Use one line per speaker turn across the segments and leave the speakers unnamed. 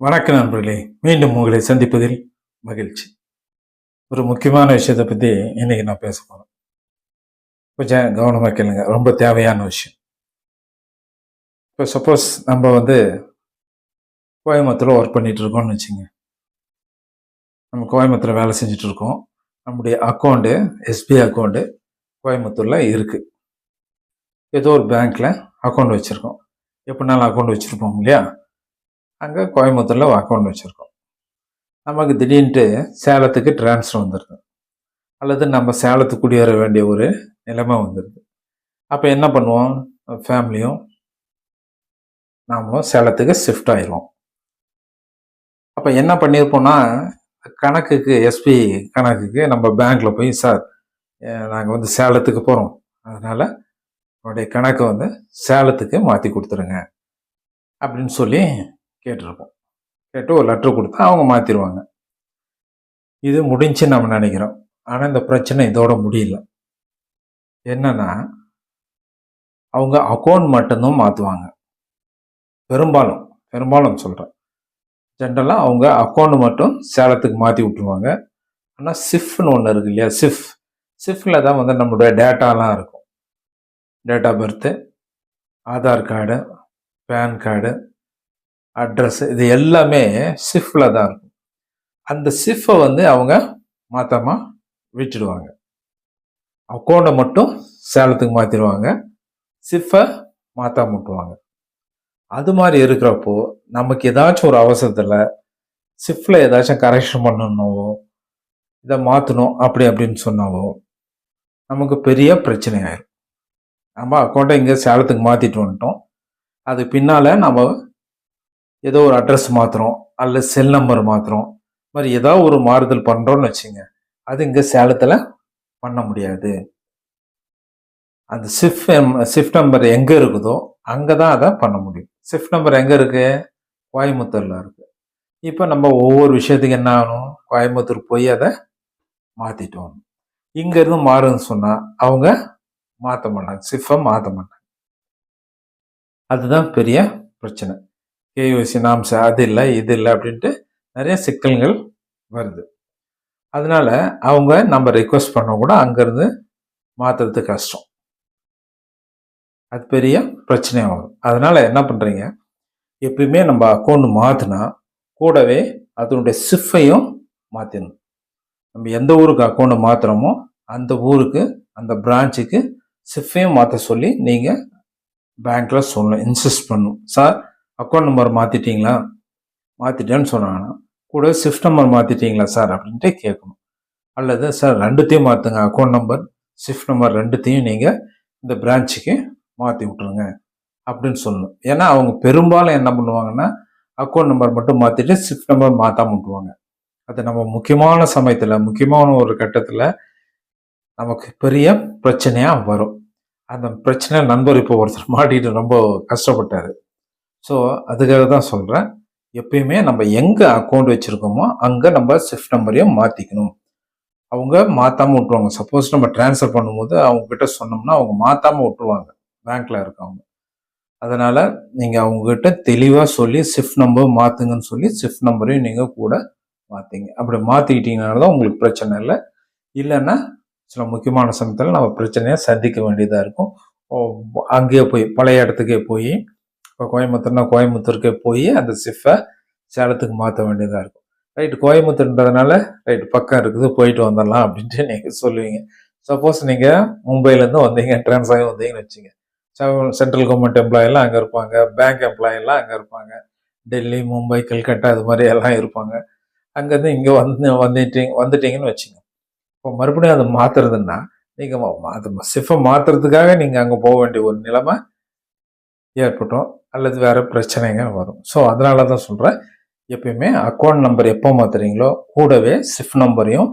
வணக்கம் நண்பர்களே. மீண்டும் உங்களை சந்திப்பதில் மகிழ்ச்சி. ஒரு முக்கியமான விஷயத்தை பற்றி இன்னைக்கு நான் பேச போகிறேன் கொஞ்சம் கவனமாக கேளுங்க. ரொம்ப தேவையான விஷயம். இப்போ சப்போஸ் நம்ம வந்து கோயம்புத்தூரில் ஒர்க் பண்ணிட்டு இருக்கோம்னு வச்சுங்க. நம்ம கோயம்புத்தூரில் வேலை செஞ்சுட்டு இருக்கோம். நம்முடைய அக்கௌண்ட்டு எஸ்பிஐ அக்கௌண்ட்டு கோயம்புத்தூரில் இருக்குது ஏதோ ஒரு பேங்க்கில் அக்கௌண்ட் வச்சுருக்கோம். எப்படினாலும் அக்கௌண்ட் வச்சுருப்போம் இல்லையா? அங்கே கோயம்புத்தூரில் அக்கௌண்ட் வச்சுருக்கோம். நமக்கு திடீர்னுட்டு சேலத்துக்கு ட்ரான்ஸ்ஃபர் வந்துடுது அல்லது நம்ம சேலத்துக்கு குடியேற வேண்டிய ஒரு நிலைமை வந்துடுது அப்போ என்ன பண்ணுவோம்? ஃபேமிலியும் நாமளும் சேலத்துக்கு ஷிஃப்ட் ஆயிடுவோம். அப்போ என்ன பண்ணியிருப்போம்னா கணக்குக்கு எஸ்பி கணக்குக்கு நம்ம பேங்க்கில் போய் சார் நாங்கள் வந்து சேலத்துக்கு போகிறோம் அதனால் உங்களுடைய கணக்கை வந்து சேலத்துக்கு மாற்றி கொடுத்துருங்க. அப்படின்னு சொல்லி கேட்டிருப்போம். கேட்டு ஒரு லெட்ரு கொடுத்தா அவங்க மாற்றிடுவாங்க இது முடிஞ்சு நம்ம நினைக்கிறோம். ஆனால் இந்த பிரச்சனை இதோட முடியல. என்னன்னா அவங்க அக்கௌண்ட் மட்டும்தான் மாற்றுவாங்க பெரும்பாலும் பெரும்பாலும் சொல்கிறேன் ஜென்ரலாக அவங்க அக்கௌண்ட் மட்டும் சேலத்துக்கு மாற்றி விட்டுருவாங்க. ஆனால் சிஃப்னு ஒன்று இருக்கு இல்லையா? சிஃப் சிஃப்டில் தான் வந்து நம்மளுடைய டேட்டாலாம் இருக்கும். Date of birth Aadhaar card PAN card address இது எல்லாமே சிஃபில் தான் இருக்கும். அந்த சிஃபை வந்து அவங்க மாற்றமாக விட்டுடுவாங்க. அக்கௌண்ட்டை மட்டும் சேலத்துக்கு மாற்றிடுவாங்க சிஃபை மாற்றாம முட்டுவாங்க அது மாதிரி இருக்கிறப்போ நமக்கு ஏதாச்சும் ஒரு அவசரத்தில் சிஃப்டில் ஏதாச்சும் கரெக்ஷன் பண்ணணுமோ இதை மாற்றணும் அப்படி அப்படின்னு சொன்னாவோ நமக்கு பெரிய பிரச்சனை ஆயிடும் நம்ம அக்கௌண்ட்டை இங்கே சேலத்துக்கு மாற்றிட்டு வந்துட்டோம். அது பின்னால் நம்ம ஏதோ ஒரு அட்ரஸ் மாற்றுறோம் அல்ல செல் நம்பர் மாற்றுறோம் மாதிரி ஏதாவது ஒரு மாறுதல் பண்ணுறோன்னு வச்சுங்க. அது இங்கே சேலத்தில் பண்ண முடியாது. அந்த சிஃப் ஷிஃப்ட் நம்பர் எங்கே இருக்குதோ அங்கே தான் அதை பண்ண முடியும். ஷிஃப்ட் நம்பர் எங்கே இருக்குது கோயம்புத்தூரில் இருக்குது இப்போ நம்ம ஒவ்வொரு விஷயத்துக்கு என்ன ஆகணும்? கோயம்புத்தூர் போய் அதை மாற்றிட்டு வரணும். இங்கேருந்து மாறுன்னு சொன்னால் அவங்க மாற்ற மாட்டாங்க. ஷிஃப்டை மாற்ற மாட்டாங்க. அதுதான் பெரிய பிரச்சனை. கேயூசி நாம்ஸ் அது இல்லை இது இல்லை அப்படின்ட்டு நிறைய சிக்கல்கள் வருது. அதனால் அவங்க நம்ம ரிக்வஸ்ட் பண்ண கூட அங்கேருந்து மாற்றுறது கஷ்டம். அது பெரிய பிரச்சனையாக வரும். அதனால் என்ன பண்ணுறீங்க எப்பயுமே நம்ம அக்கௌண்ட் மாற்றினா கூடவே அதனுடைய சிஃபையும் மாற்றிடணும் நம்ம எந்த ஊருக்கு அக்கௌண்ட் மாற்றுறோமோ அந்த ஊருக்கு அந்த பிரான்ச்சுக்கு சிஃபையும் மாற்ற சொல்லி நீங்கள் பேங்க்கில் சொல்லணும் இன்சிஸ்ட் பண்ணணும். சார் அக்கௌண்ட் நம்பர் மாற்றிட்டீங்களா மாற்றிட்டேன்னு சொன்னாங்கன்னா கூட ஷிஃப்ட் நம்பர் மாற்றிட்டீங்களா சார் அப்படின்ட்டு கேட்கணும். அல்லது சார் ரெண்டுத்தையும் மாற்றுங்க அக்கௌண்ட் நம்பர் ஷிஃப்ட் நம்பர் ரெண்டுத்தையும் நீங்கள் இந்த பிரான்ச்சுக்கு மாற்றி விட்ருங்க அப்படின்னு சொல்லணும். ஏன்னா அவங்க பெரும்பாலும் என்ன பண்ணுவாங்கன்னா அக்கௌண்ட் நம்பர் மட்டும் மாற்றிட்டு ஷிஃப்ட் நம்பர் மாற்றாம விட்டுருவாங்க. அது நம்ம முக்கியமான சமயத்தில் முக்கியமான ஒரு கட்டத்தில் நமக்கு பெரிய பிரச்சனையாக வரும். அந்த பிரச்சனை நண்பர் இப்போ ஒருத்தர் மாட்டிட்டு ரொம்ப கஷ்டப்பட்டார். ஸோ அதுக்காக தான் சொல்கிறேன் எப்பயுமே நம்ம எங்கே அக்கௌண்ட் வச்சுருக்கோமோ அங்கே நம்ம ஷிஃப்ட் நம்பரையும் மாற்றிக்கணும் அவங்க மாற்றாமல் விட்ருவாங்க சப்போஸ் நம்ம ட்ரான்ஸ்ஃபர் பண்ணும்போது அவங்கக்கிட்ட சொன்னோம்னா அவங்க மாற்றாமல் விட்ருவாங்க பேங்க்கில் இருக்கவங்க. அதனால் நீங்கள் அவங்கக்கிட்ட தெளிவாக சொல்லி ஷிஃப்ட் நம்பர் மாற்றுங்கன்னு சொல்லி ஷிஃப்ட் நம்பரையும் நீங்கள் கூட மாற்றிங்க அப்படி மாற்றிக்கிட்டீங்கனால தான் உங்களுக்கு பிரச்சனை இல்லை. இல்லைன்னா சில முக்கியமான சமயத்தில் நம்ம பிரச்சனையை சந்திக்க வேண்டியதாக இருக்கும். அங்கேயே போய் பழைய இடத்துக்கே போய் இப்போ கோயம்புத்தூர்னா கோயம்புத்தூருக்கே போய் அந்த சிஃபை சேலத்துக்கு மாற்ற வேண்டியதாக இருக்கும். ரைட்டு கோயம்புத்தூர்ன்றதுனால ரைட்டு பக்கம் இருக்குது போயிட்டு வந்துடலாம் அப்படின்ட்டு நீங்கள் சொல்லுவீங்க. சப்போஸ் நீங்கள் மும்பைலேருந்து வந்தீங்க ட்ரான்ஸ் ஆகி வந்தீங்கன்னு வச்சுங்க. சென்ட்ரல் கவர்மெண்ட் எம்ப்ளாயெல்லாம் அங்கே இருப்பாங்க பேங்க் எம்ப்ளாயெல்லாம் அங்கே இருப்பாங்க. டெல்லி மும்பை கல்கட்டா அது மாதிரி எல்லாம் இருப்பாங்க. அங்கேருந்து இங்கே வந்து வந்துட்டீங்க வந்துட்டீங்கன்னு வச்சுங்க. இப்போ மறுபடியும் அதை மாற்றுறதுன்னா நீங்கள் அது சிஃபை மாற்றுறதுக்காக நீங்கள் அங்கே போக வேண்டிய ஒரு நிலைமை ஏற்பட்டோம். அல்லது வேறு பிரச்சனைங்க வரும். ஸோ அதனால தான் சொல்கிறேன் எப்பயுமே அக்கௌண்ட் நம்பர் எப்போ மாற்றுறீங்களோ கூடவே சிஃப் நம்பரையும்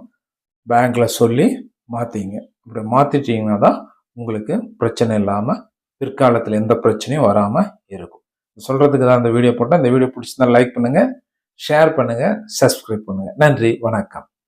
பேங்க்கில் சொல்லி மாற்றிங்க இப்படி மாற்றிட்டீங்கன்னா தான் உங்களுக்கு பிரச்சனை இல்லாமல் பிற்காலத்தில் எந்த பிரச்சனையும் வராமல் இருக்கும். சொல்கிறதுக்கு தான் இந்த வீடியோ போட்டேன். இந்த வீடியோ பிடிச்சிருந்தா லைக் பண்ணுங்கள் ஷேர் பண்ணுங்கள் சப்ஸ்கிரைப் பண்ணுங்கள் நன்றி வணக்கம்.